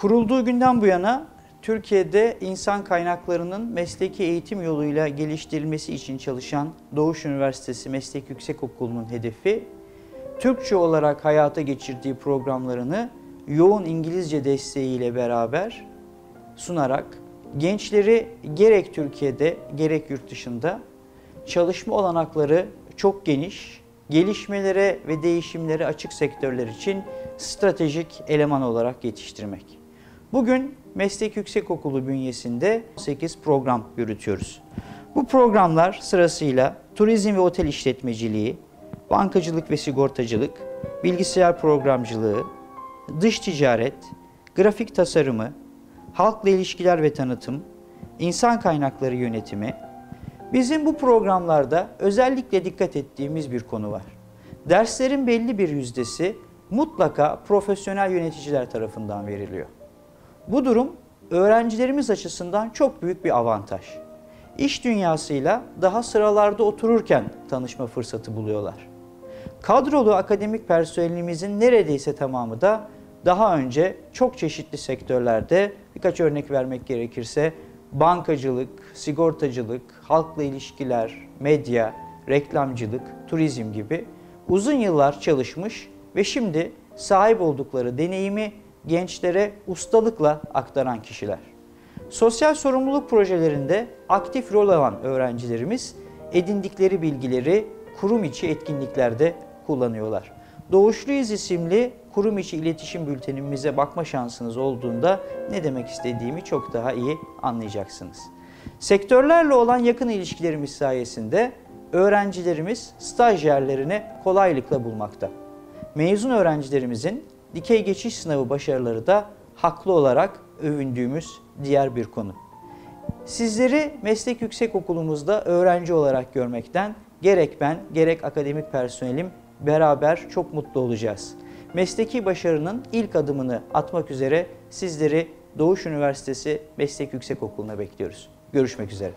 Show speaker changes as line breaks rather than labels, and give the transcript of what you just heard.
Kurulduğu günden bu yana Türkiye'de insan kaynaklarının mesleki eğitim yoluyla geliştirilmesi için çalışan Doğuş Üniversitesi Meslek Yüksekokulu'nun hedefi, Türkçe olarak hayata geçirdiği programlarını yoğun İngilizce desteğiyle beraber sunarak gençleri gerek Türkiye'de gerek yurt dışında çalışma olanakları çok geniş, gelişmelere ve değişimlere açık sektörler için stratejik eleman olarak yetiştirmek. Bugün Meslek Yüksekokulu bünyesinde 8 program yürütüyoruz. Bu programlar sırasıyla turizm ve otel işletmeciliği, bankacılık ve sigortacılık, bilgisayar programcılığı, dış ticaret, grafik tasarımı, halkla ilişkiler ve tanıtım, insan kaynakları yönetimi. Bizim bu programlarda özellikle dikkat ettiğimiz bir konu var. Derslerin belli bir yüzdesi mutlaka profesyonel yöneticiler tarafından veriliyor. Bu durum öğrencilerimiz açısından çok büyük bir avantaj. İş dünyasıyla daha sıralarda otururken tanışma fırsatı buluyorlar. Kadrolu akademik personelimizin neredeyse tamamı da daha önce çok çeşitli sektörlerde birkaç örnek vermek gerekirse bankacılık, sigortacılık, halkla ilişkiler, medya, reklamcılık, turizm gibi uzun yıllar çalışmış ve şimdi sahip oldukları deneyimi gençlere ustalıkla aktaran kişiler. Sosyal sorumluluk projelerinde aktif rol alan öğrencilerimiz edindikleri bilgileri kurum içi etkinliklerde kullanıyorlar. Doğuşluyuz isimli kurum içi iletişim bültenimize bakma şansınız olduğunda ne demek istediğimi çok daha iyi anlayacaksınız. Sektörlerle olan yakın ilişkilerimiz sayesinde öğrencilerimiz staj yerlerini kolaylıkla bulmakta. Mezun öğrencilerimizin dikey geçiş sınavı başarıları da haklı olarak övündüğümüz diğer bir konu. Sizleri meslek yüksekokulumuzda öğrenci olarak görmekten gerek ben gerek akademik personelim beraber çok mutlu olacağız. Mesleki başarının ilk adımını atmak üzere sizleri Doğuş Üniversitesi Meslek Yüksekokulu'na bekliyoruz. Görüşmek üzere.